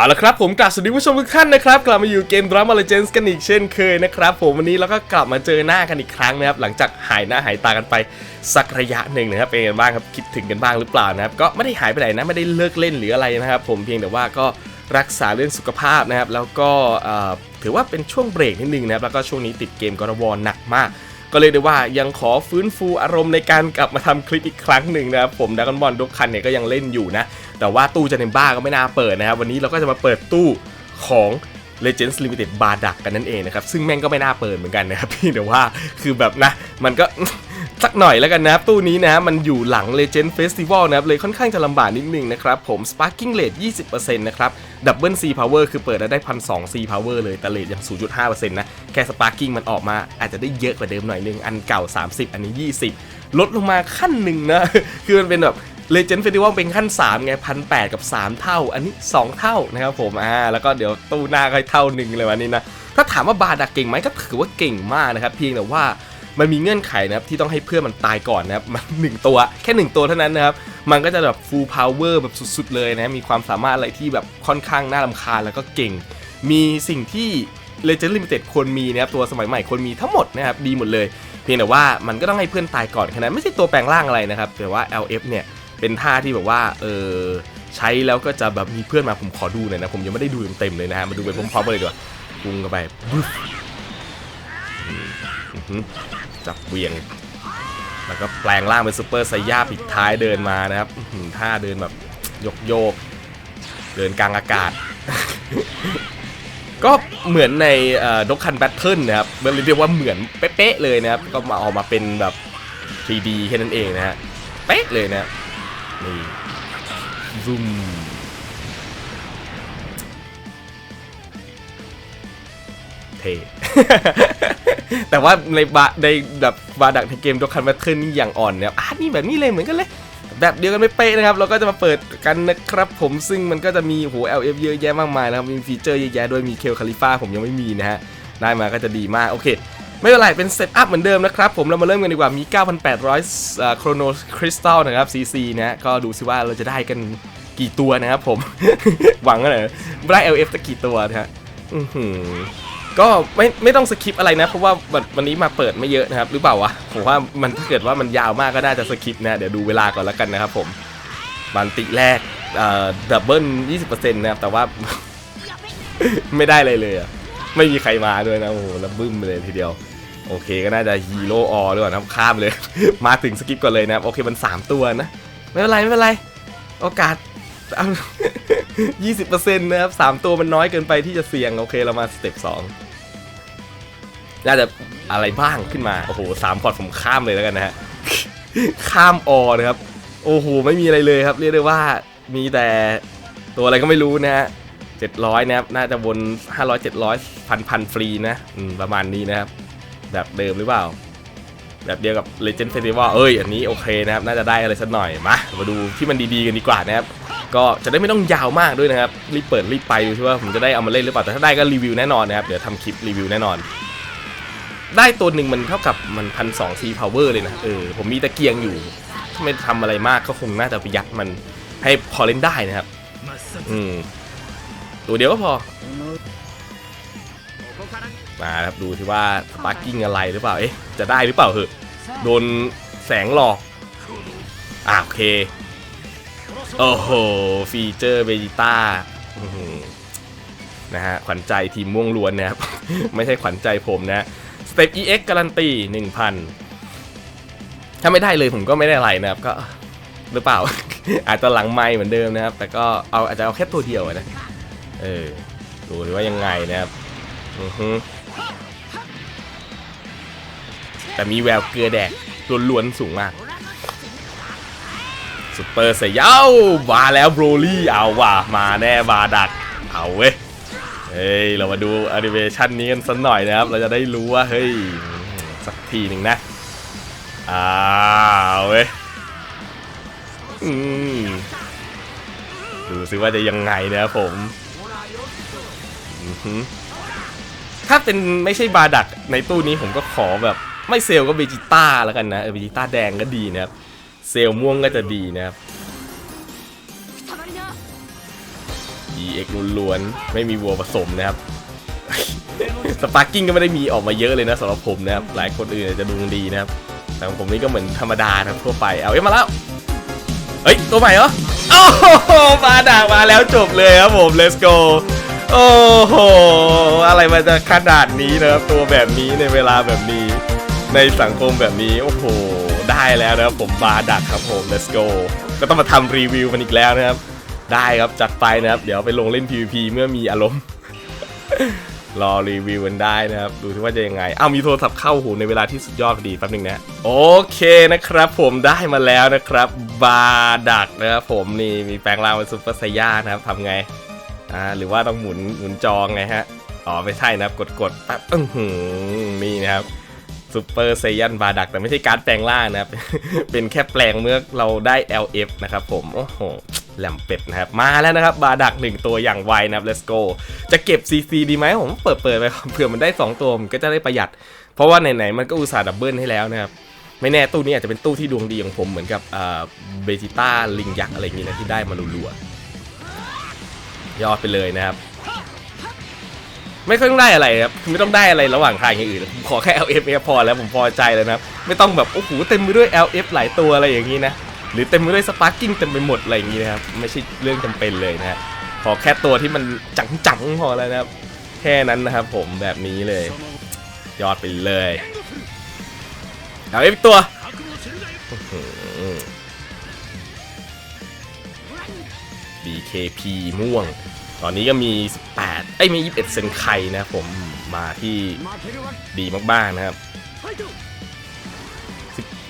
เอาละครับผมกลับสวัสดีผู้ชมทุกท่านนะครับกลับมาอยู่เกม Drama Legends กันอีกเช่นเคยนะครับผมวันนี้เราก็กลับมาเจอหน้ากันอีกครั้งนะครับหลังจากหายหน้าหายตากันไปสักระยะหนึ่งนะครับเป็นยังไงบ้างครับคิดถึงกันบ้างหรือเปล่านะครับก็ไม่ได้หายไปไหนนะไม่ได้เลิกเล่นหรืออะไรนะครับผมเพียงแต่ว่าก็รักษาเรื่องสุขภาพนะครับแล้วก็ถือว่าเป็นช่วงเบรกนิดนึงนะครับแล้วก็ช่วงนี้ติดเกมกรวหนักมาก ก็เลยได้ว่ายังขอฟื้นฟูอารมณ์ในการกลับมาทำคลิปอีกครั้งหนึ่งนะครับผมดักอนบอลดกคันเนี่ยก็ยังเล่นอยู่นะ แต่ว่าตู้จันเนมบ้าก็ไม่น่าเปิดนะครับวันนี้เราก็จะมาเปิดตู้ของ Legends Limited บาดักกันนั่นเองนะครับซึ่งแม่งก็ไม่น่าเปิดเหมือนกันนะครับพี่แต่ว่าคือแบบนะมันก็ สักหน่อยแล้วกันนะตู้นี้นะมันอยู่หลัง Legend Festival นะครับเลยค่อนข้างจะลำบากนิดนึงนะครับผม Sparking Rate 20%นะครับ Double C Power คือเปิดแล้วได้ 1,200 C Power เลยแต่ Rate ยัง 0.5%นะ แค่ Sparking มันออกมาอาจจะได้เยอะกว่าเดิมหน่อยนึง อันเก่า 30 อันนี้ 20 ลดลงมาขั้นหนึ่งนะ คือมันเป็นแบบ Legend Festival เป็นขั้น 3 ไงพันแกับ 3 เท่า อันนี้ 2 เท่านะครับผมอ่าแล้วก็เดี๋ยวตู้หน้าก็เท่าหนึ่งเลยวันนี้นะ ถ้าถามว่าบาดักเก่งไหมก็ถือว่าเก่งมากนะครับเพียงแต่ว่า มันมีเงื่อนไขนะครับที่ต้องให้เพื่อนมันตายก่อนนะครับมันหนึ่งตัวแค่หนึ่งตัวเท่านั้นนะครับมันก็จะแบบ full power แบบสุดๆเลยนะมีความสามารถอะไรที่แบบค่อนข้างน่ารำคาญแล้วก็เก่ง มีสิ่งที่ Legend Limited ควรมีนะครับตัวสมัยใหม่ควรมีทั้งหมดนะครับดีหมดเลย เพียงแต่ว่ามันก็ต้องให้เพื่อนตายก่อนแค่นั้นไม่ใช่ตัวแปลงร่างอะไรนะครับแต่ว่า LF เนี่ยเป็นท่าที่แบบว่าเออใช้แล้วก็จะแบบมีเพื่อนมาผมขอดูหน่อยนะผมยังไม่ได้ดูเต็มๆเลยนะฮะมาดูไปพร้อมๆกันเลยดีกว่าปุ้งเข้าไปบึ๊บอืมอื้อหือ จับเวียง แล้วก็แปลงร่างเป็นซูเปอร์ไซย่าปิดท้ายเดินมานะครับอื้อหือท่าเดินแบบโยกโยก เดินกลางอากาศ ก็เหมือนในด็อกคันแบทเทิลนะครับมันเรียกว่าเหมือนเป๊ะเลยนะครับ ก็มาออกมาเป็นแบบ 3D แค่นั้นเองนะฮะ เป๊ะเลยนะนี่ซูม เท่แต่ว่าในบาในแบบบาดักในเกมดคันแบทเทิลนี่อย่างอ่อนเนี่ยอะนี่แบบนี้เลยเหมือนกันเลย แบบเดียวกันไม่เป๊ะนะครับ เราก็จะมาเปิดกันนะครับผมซึ่งมันก็จะมีโห LF เยอะแยะมากมายนะครับ มีฟีเจอร์เยอะแยะด้วยมีเคลคาลิฟ่าผมยังไม่มีนะฮะ ได้มาก็จะดีมาก โอเค ไม่เป็นไร เป็นเซตอัพเหมือนเดิมนะครับ ผมเรามาเริ่มกันดีกว่ามี 9,800โครโนคริสตัลนะครับ CC นะฮะก็ดูซิว่าเราจะได้กันกี่ตัวนะครับผมหวังกันเลยได้ LF จะกี่ตัวนะฮะอื้อหือ ก็ไม่ไม่ต้องสคิปอะไรนะ เพราะว่าวันวันนี้มาเปิดไม่เยอะนะครับ หรือเปล่าวะผมว่ามันถ้าเกิดว่ามันยาวมากก็น่าจะสคิปนะ เดี๋ยวดูเวลาก่อนแล้วกันนะครับผมบันติแรกเอ่อดับเบิล20%นะครับ แต่ว่า ไม่ได้เลยเลยอะไม่มีใครมาด้วยนะโอ้โหแล้วบึ้มเลยทีเดียว โอเคก็น่าจะฮีโร่ออด้วยนะครับข้ามเลย มาถึงสกิปก่อนเลยนะครับโอเคมัน 3 ตัวนะ ไม่เป็นไร ไม่เป็นไร โอกาสเอา20%นะครับ3ตัวมันน้อยเกินไปที่จะเสี่ยง โอเคเรามาสเต็ป2 น่าจะอะไรบ้างขึ้นมา โอ้โหสามพอร์ตผมข้ามเลยแล้วกันนะฮะ ข้ามออนะครับ โอ้โห ไม่มีอะไรเลยครับ เรียกได้ว่ามีแต่ตัวอะไรก็ไม่รู้นะฮะ700นะครับ น่าจะวน500 700พันพันฟรีนะประมาณนี้นะครับ แบบเดิมหรือเปล่า แบบเดียวกับ Legend Festival เอ้ย อันนี้โอเคนะครับ น่าจะได้อะไรสักหน่อย มา มาดูที่มันดีๆกันดีกว่านะครับก็จะได้ไม่ต้องยาวมากด้วยนะครับ รีบเปิดรีบไปดูว่าผมจะได้เอามาเล่นหรือเปล่า แต่ถ้าได้ก็รีวิวแน่นอนนะครับ เดี๋ยวทำคลิปรีวิวแน่นอน ได้ตัวหนึ่งมันเท่ากับมันพันสองซีพาวเวอร์เลยนะ เออ ผมมีตะเกียงอยู่ ถ้าไม่ทำอะไรมากก็คงน่าจะไปยัดมันให้พอเล่นได้นะครับ อืม ตัวเดียวก็พอ มาครับดูที่ว่าสปาร์กิ้งอะไรหรือเปล่า เอ๊ะ จะได้หรือเปล่าเหอะโดนแสงหลอก อะโอเค โอ้โห ฟีเจอร์เบจิต้านะฮะ ขวัญใจทีมม่วงล้วนนะครับ ไม่ใช่ขวัญใจผมนะ สเต็ป EX การันตี1,000 ถ้าไม่ได้เลยผมก็ไม่ได้อะไรนะครับ ก็หรือเปล่า อาจจะหลังไม่เหมือนเดิมนะครับ แต่ก็เอาอาจจะเอาแค่ตัวเดียวนะ เออ ดูดิว่ายังไงนะครับ อือฮึแต่มีแววเกลือแดกล้วนๆสูงมากซุปเปอร์เซยามาแล้วโบรลี่เอาว่ะมาแน่บาดัก เอาเว้ย ฮ้ย เรามาดูแอนิเมชันนี้กันสักหน่อยนะครับ เราจะได้รู้ว่า เฮ้ย สักทีหนึ่งนะ อ้าวเว้ยอืมดูสิว่าจะยังไงนะครับผม ถ้าเป็นไม่ใช่บาดักในตู้นี้ผมก็ขอแบบไม่เซลก็เบจิต้าแล้วกันนะ เออเบจิต้าแดงก็ดีนะครับ เซลม่วงก็จะดีนะครับ กล้วนๆไม่มีวัวผสมนะครับสปาร์กิ้งก็ไม่ได้มีออกมาเยอะเลยนะสำหรับผมนะครับหลายคนอื่นจะดูดีนะครับแต่ผมนี่ก็เหมือนธรรมดาครับทั่วไปเอาเอ๊ะมาแล้วเฮ้ยตัวใหม่เหรอโอ้โหมาดักมาแล้วจบเลยครับผม let's go โอ้โหอะไรมันจะขนาดนี้นะครับตัวแบบนี้ในเวลาแบบนี้ ในสังคมแบบนี้โอ้โหได้แล้วนะครับผมมาดักครับผม let's go ก็ต้องมาทำรีวิวมันอีกแล้วนะครับ ได้ครับจัดไปนะครับ เดี๋ยวไปลงเล่น PVP เมื่อมีอารมณ์ รอรีวิวกันได้นะครับ ดูที่ว่าจะยังไง เอามีโทรศัพท์เข้าหูในเวลาที่สุดยอดพอดีแป๊บนึงนะ โอเคนะครับ ผมได้มาแล้วนะครับ บาดักนะครับผมนี่มีแปลงร่างเป็นซุปเปอร์ไซย่านะครับทำไงอ่าหรือว่าต้องหมุนหมุนจองไงฮะอ๋อไม่ใช่นะครับกดกดแป๊บอื้อหือนี่นะครับซูเปอร์ไซยันบาดักแต่ไม่ใช่การแปลงร่างนะครับ เป็นแค่แปลงเมื่อเราได้ LF นะครับผม โอ้โห แลมเป็ดนะครับ มาแล้วนะครับ บาดักหนึ่งตัวอย่างไวนะครับ let's go จะเก็บ CC ดีไหมผมเปิดเปิดไปเผื่อมันได้ 2 ตัวมันก็จะได้ประหยัด เพราะว่าไหนๆมันก็อุตส่าห์ดับเบิลให้แล้วนะครับไม่แน่ตู้นี้อาจจะเป็นตู้ที่ดวงดีของผมเหมือนกับเบจิต้าลิงยักษ์อะไรอย่างนี้นะที่ได้มารัวๆยอดไปเลยนะครับ ไม่ค่อยต้องได้อะไรครับไม่ต้องได้อะไรระหว่างทางอย่างอื่นขอแค่ LF เนี่ยพอแล้วผมพอใจแล้วนะครับ ไม่ต้องแบบโอ้โหเต็มไปด้วย LF หลายตัวอะไรอย่างนี้นะ หรือเต็มไปด้วยสปาร์กิ้งเต็มไปหมดอะไรอย่างนี้นะครับไม่ใช่เรื่องจำเป็นเลยนะฮะขอแค่ตัวที่มันจังๆพอแล้วนะครับแค่นั้นนะครับผมแบบนี้เลย ยอดไปเลยเอาอีกตัวอื้อหือ BKP ม่วง ตอนนี้ก็มี 18ไอ้ยมี 21 เซนไคนะครับผมมาที่ดีมากๆนะครับ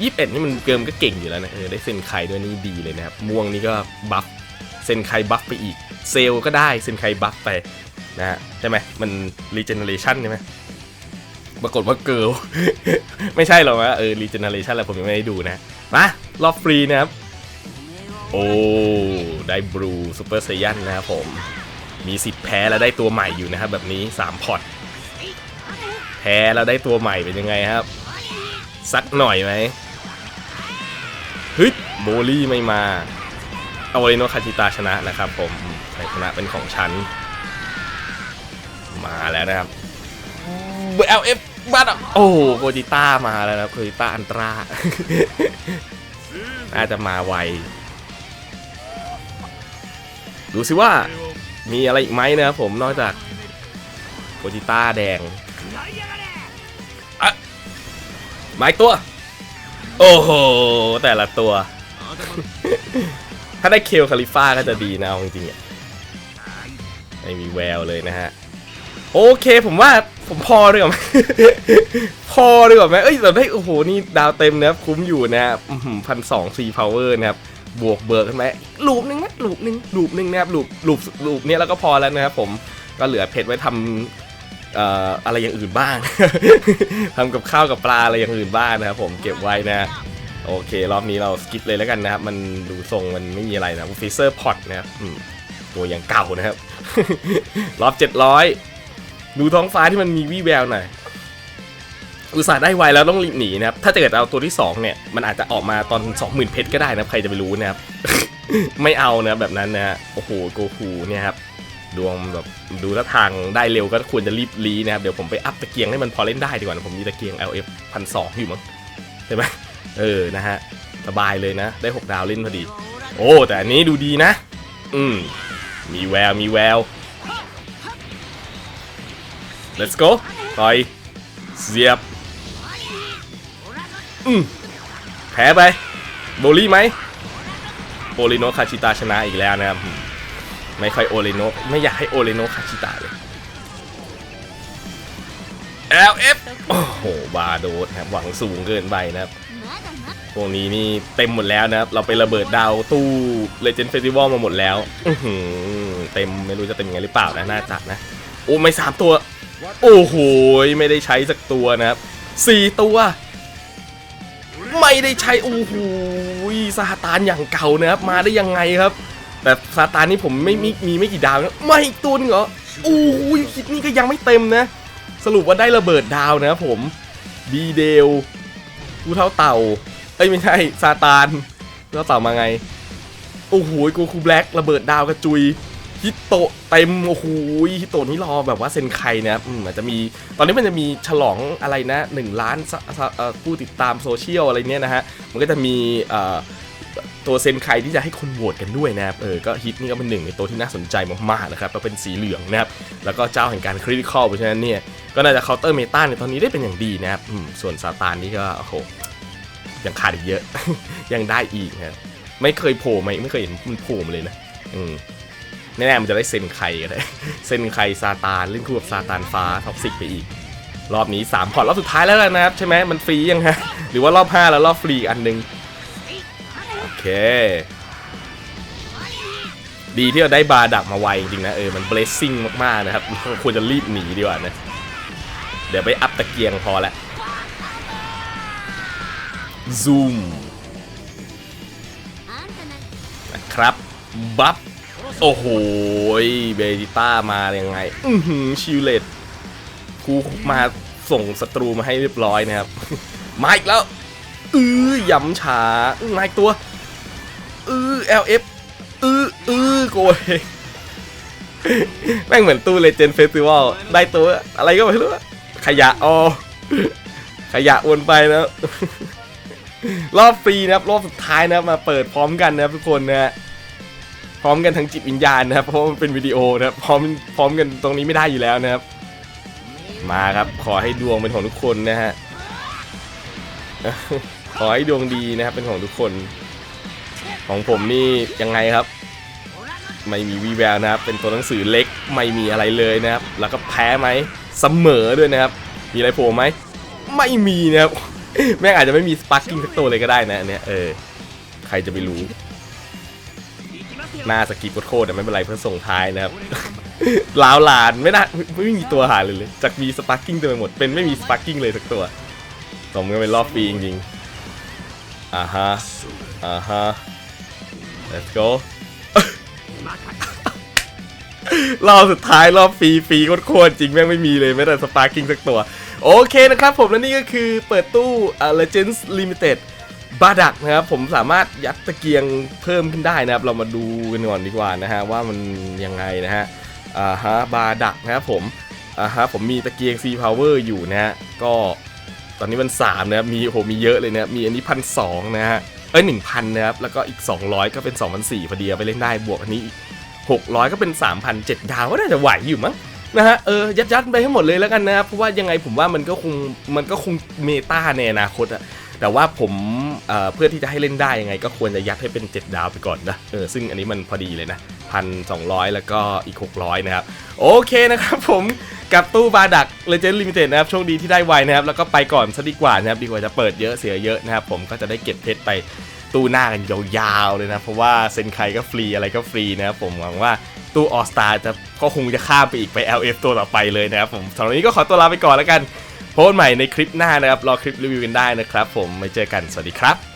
10 21นี่มันเกิมก็เก่งอยู่แล้วนะเออได้เซนไคด้วยนี่ดีเลยนะครับ ม่วงนี่ก็บัฟเซนไคบัฟไปอีก เซลก็ได้เซนไคบัฟไปนะฮะใช่ไหมมันรีเจเนเรชันใช่ไหมปรากฏว่าเกิลไม่ใช่หรอกนะเออรีเจเนเรชันอะไรผมยังไม่ได้ดูนะมารอบฟรีนะครับ โอ้ได้บลูซูเปอร์ไซยันนะครับผม มีสิทธิ์แพ้แล้วได้ตัวใหม่อยู่นะครับแบบนี้ 3 พอร์ตแพ้แล้วได้ตัวใหม่เป็นยังไงครับ สักหน่อยไหม ฮ้ยโบลี่ไม่มาเอาเลโนคาชิตาชนะนะครับผมชัยชนะเป็นของฉัน มาแล้วนะครับ LF บัตอะโอ้โกจิต้ามาแล้วนะโกจิต้าอันตรา น่าจะมาไว ดูสิว่ามีอะไรอีกไหมนะครับผมนอกจากโกจิต้าแดงอะไมาอีกตัว โอ้โห แต่ละตัว ถ้าได้เคลคาลิฟ่าก็จะดีนะเอาจริงๆอะไม่มีแววเลยนะฮะ โอเคผมว่าผมพอดีกว่าไหมพอดีกว่าไหมเอ้ยแต่ได้โอ้โห นี่ดาวเต็มนะครับคุ้มอยู่นะครับพันสองซีพาวเวอร์นะครับ บวกเบิร์กันไหมลูปหนึ่งนะลูปหนึ่งลูปหนึ่งนะครับลูปลูปลูปเนี้ยแล้วก็พอแล้วนะครับผมก็เหลือเพชรไว้ทำ อะไรอย่างอื่นบ้างทำกับข้าวกับปลาอะไรอย่างอื่นบ้างนะครับผมเก็บไว้นะโอเค รอบนี้เราสกิปเลยแล้วกันนะครับ มันดูทรงมันไม่มีอะไรนะฟิเซอร์พอตนะครับตัวอย่างเก่านะครับ รอบ700ดูท้องฟ้าที่มันมีวี่แววหน่อยอุตส่าห์ได้ไวแล้วต้องรีบหนีนะครับ ถ้าเกิดเอาตัวที่ 2 เนี่ย มันอาจจะออกมาตอน 20,000เพชรก็ได้นะ ใครจะไปรู้นะครับ ไม่เอานะแบบนั้นนะฮะโอ้โหโกคูเนี่ยครับ ดวงแบบดูท่าทางได้เร็วก็ควรจะรีบรีนะครับ เดี๋ยวผมไปอัพตะเกียงให้มันพอเล่นได้ดีกว่านะผมมีตะเกียง LF พันสองอยู่มั้งใช่ไหมเออนะฮะสบายเลยนะ ได้ 6 ดาวเล่นพอดี โอ้ แต่อันนี้ดูดีนะ อืม มีแวว มีแวว let's go ต่อยเสียบ อืมแพ้ไป โบลี่ไหมโอริโนคาชิตาชนะอีกแล้วนะครับ ไม่ค่อยโอริโนไม่อยากให้โอริโนคาชิตาเลย LF โอ้โห บาโดดนะครับ หวังสูงเกินไปนะครับพวกนี้นี่เต็มหมดแล้วนะครับ เราไประเบิดดาวตู้ Legend Festival มาหมดแล้วเต็มไม่รู้จะเต็มยังไงหรือเปล่านะ น่าจัดนะ โอ้ไม่สามตัว โอ้โห ไม่ได้ใช้สักตัวนะครับสี่ตัว ไม่ได้ใช้ โอ้โหซาตานอย่างเก่านะครับ มาได้ยังไงครับ แต่ซาตานนี่ผมไม่มีมีไม่กี่ดาวนะไม่อีกตัวนึงเหรอโอ้โหคิดนี่ก็ยังไม่เต็มนะ สรุปว่าได้ระเบิดดาวนะครับผมดีเดลกูเท่าเต่าเอ้ยไม่ใช่ซาตานแล้วเต่ามาไงโอ้โหโกคูแบล็กระเบิดดาวกระจุยฮิตโตเต็มโอ้โหฮิตโตนี่รอแบบว่าเซนไคนะครับอืมอาจจะมี ตอนนี้มันจะมีฉลองอะไรนะ 1 ล้านผู้ติดตามโซเชียลอะไรเนี้ยนะฮะ มันก็จะมีเอ่อ ตัวเซนไคที่จะให้คนโหวตกันด้วยนะครับ เออ ก็ฮิตนี่ก็เป็นหนึ่งในตัวที่น่าสนใจมากๆนะครับแล้วเป็นสีเหลืองนะครับ แล้วก็เจ้าแห่งการคริติคอลเพราะฉะนั้นเนี่ย ก็น่าจะเคาน์เตอร์เมตาในตอนนี้ได้เป็นอย่างดีนะครับส่วนซาตานนี่ก็โอ้โหยังขาดอีกเยอะ ยังได้อีกนะครับไม่เคยโผล่มาไม่เคยเห็นมันโผล่มาเลยนะ อืมแน่ๆมันจะได้เซนไคก็ได้เซนไคซาตานเล่นคู่กับซาตานฟ้าท็อกซิกไปอีก รอบนี้3พอร์ตรอบสุดท้ายแล้วนะครับ ใช่ไหมมันฟรียังฮะ หรือว่ารอบ 5 แล้วรอบฟรีอันหนึง เค ดีที่เราได้บาร์ดักมาไวจริงๆนะเออมันเบลซิ่งมากๆนะครับควรจะรีบหนีดีกว่านะ เดี๋ยวไปอัพตะเกียงพอละซูมนะครับ บัฟโอ้โหเบจิต้ามายังไง อือหือชิวเลตครูมาส่งศัตรูมาให้เรียบร้อยนะครับ มาอีกแล้ว อือยำฉาอื้อมาอีกตัว อือ LF อืออือโกยแม่งเหมือนตู้เลเจนด์เฟสติวัลได้ตัวอะไรก็ไม่รู้ขยะอ๋อขยะวนไปนะรอบฟรีนะครับรอบสุดท้ายนะครับมาเปิดพร้อมกันนะครับทุกคนนะฮะพร้อมกันทั้งจิตวิญญาณนะครับเพราะมันเป็นวิดีโอนะครับพร้อมพร้อมกันตรงนี้ไม่ได้อยู่แล้วนะครับ มาครับขอให้ดวงเป็นของทุกคนนะฮะขอให้ดวงดีนะครับเป็นของทุกคน ของผมนี่ยังไงครับ ไม่มีวีแววนะครับ เป็นตัวหนังสือเล็กไม่มีอะไรเลยนะครับ แล้วก็แพ้ไหมเสมอด้วยนะครับ มีอะไรโผล่ไหมไม่มีนะครับแม่งอาจจะไม่มีสปาร์กิ้งสักตัวเลยก็ได้นะอันเนี้ยเออใครจะไปรู้หน้าสกีปโคตรแต่ไม่เป็นไรเพื่อส่งท้ายนะครับลาวหลานไม่น่าไม่ไม่มีตัวหาเลยเลยจากมีสปาร์กิ้งเต็มไปหมดเป็นไม่มีสปาร์กิ้งเลยสักตัวสมกันเป็นรอบฟรีจริงๆอ่าฮะอ่าฮะ let's go รอบสุดท้ายรอบฟรีฟรีโคตรๆจริงแม่งไม่มีเลยแม้แต่สปาร์กิ้งสักตัว โอเคนะครับผมและนี่ก็คือเปิดตู้อ่า Legends Limited บาดักนะครับผมสามารถยัดตะเกียงเพิ่มขึ้นได้นะครับ เรามาดูกันก่อนดีกว่านะฮะว่ามันยังไงนะฮะอ่าฮะบาดักนะครับผมอ่าฮะผมมีตะเกียง C Power อยู่นะฮะก็ตอนนี้มัน3นะครับมีโหมีเยอะเลยนะมีอันนี้พันสองนะฮะ เอ้ยหนึ่งพันนะครับ แล้วก็อีก 200 ก็เป็น2 0 0 4พอดีเอาไปเล่นได้บวกอันนี้อีก 600 ก็เป็น3,000 7ดาวก็น่าจะไหวอยู่มั้งนะฮะเออยัดยัดไปให้หมดเลยแล้วกันนะครับเพราะว่ายังไงผมว่ามันก็คงมันก็คงเมตาในอนาคตอะแต่ว่าผมเอ่อเพื่อที่จะให้เล่นได้ยังไง ก็ควรจะยัดให้เป็น 7 ดาวไปก่อนนะเออซึ่งอันนี้มันพอดีเลยนะพันสองแล้วก็อีก 600 นะครับ โอเคนะครับผม กับตู้บาดัก Legend Limited นะครับโชคดีที่ได้ไวนะครับแล้วก็ไปก่อนซะดีกว่านะครับดีกว่าจะเปิดเยอะเสียเยอะนะครับผมก็จะได้เก็บเพชรไปตู้หน้ากันยาวๆเลยนะเพราะว่าเซนใครก็ฟรีอะไรก็ฟรีนะครับผมหวังว่าตู้ออสตาจะก็คงจะข้ามไปอีกไป LF ตัวต่อไปเลยนะครับผมสำหรับนี้ก็ขอตัวลาไปก่อนแล้วกัน โพสใหม่ในคลิปหน้านะครับรอคลิปรีวิวกันได้นะครับผมไม่เจอกันสวัสดีครับ